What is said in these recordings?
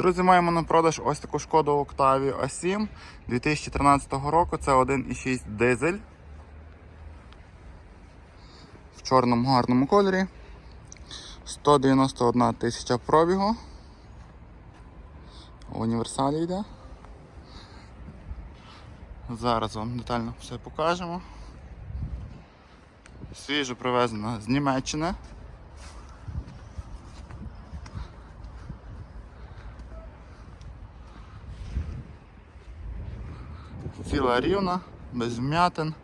Друзі, маємо на продаж ось таку шкоду Octavia A7 2013 року. Це 1,6 дизель. В чорному гарному кольорі. 191 тисяча пробігу. Універсалі йде. Зараз вам детально все покажемо. Свіжо привезено з Німеччини. Ціла рівна, без вмятин.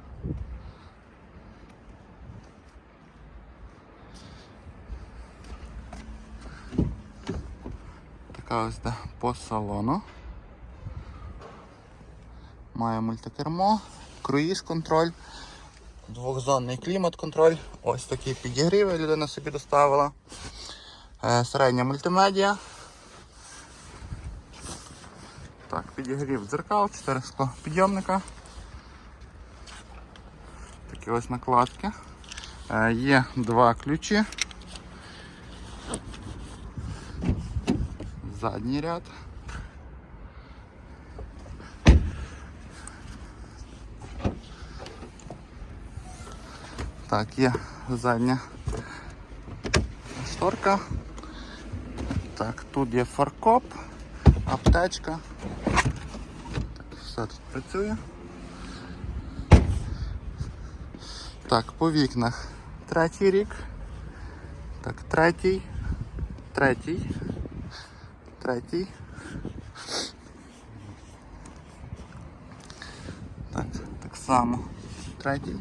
Така ось де по салону. Має мультикермо, круїз контроль, двохзонний клімат контроль. Ось такі підігріви людина собі доставила. Е, Середня мультимедіа. Так, підігрів дзеркал, 4 скло підйомника. Такі ось накладки. Е, Є два ключі. Задній ряд. Так, є задня шторка. Так, тут є фаркоп, аптечка. Все тут працює. Так, по вікнах третій рік. Так, третій, третій, третій. Так, так само. Третій.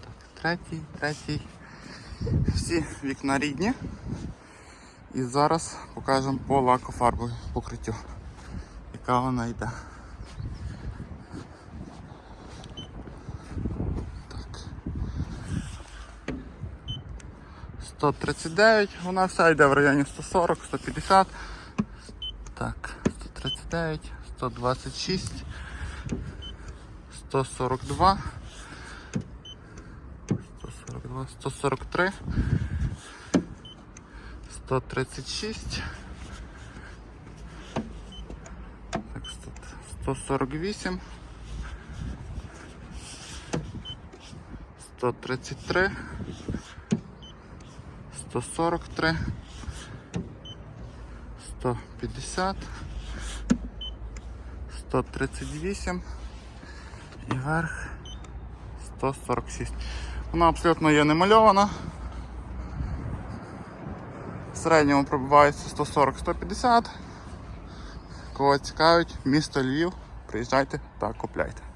Так, третій, третій. Всі вікна рідні. І зараз покажемо по лакофарбовій покриттю, яка вона йде. Так. 139, вона вся йде в районі 140, 150. Так, 139, 126, 142, 142, 143. 136. Так, 148. 133. 143. 150. 138. І верх 146. Вона абсолютно є не мальована. В середньому пробивається 140-150. Кого цікавить, місто Львів, приїжджайте та купляйте.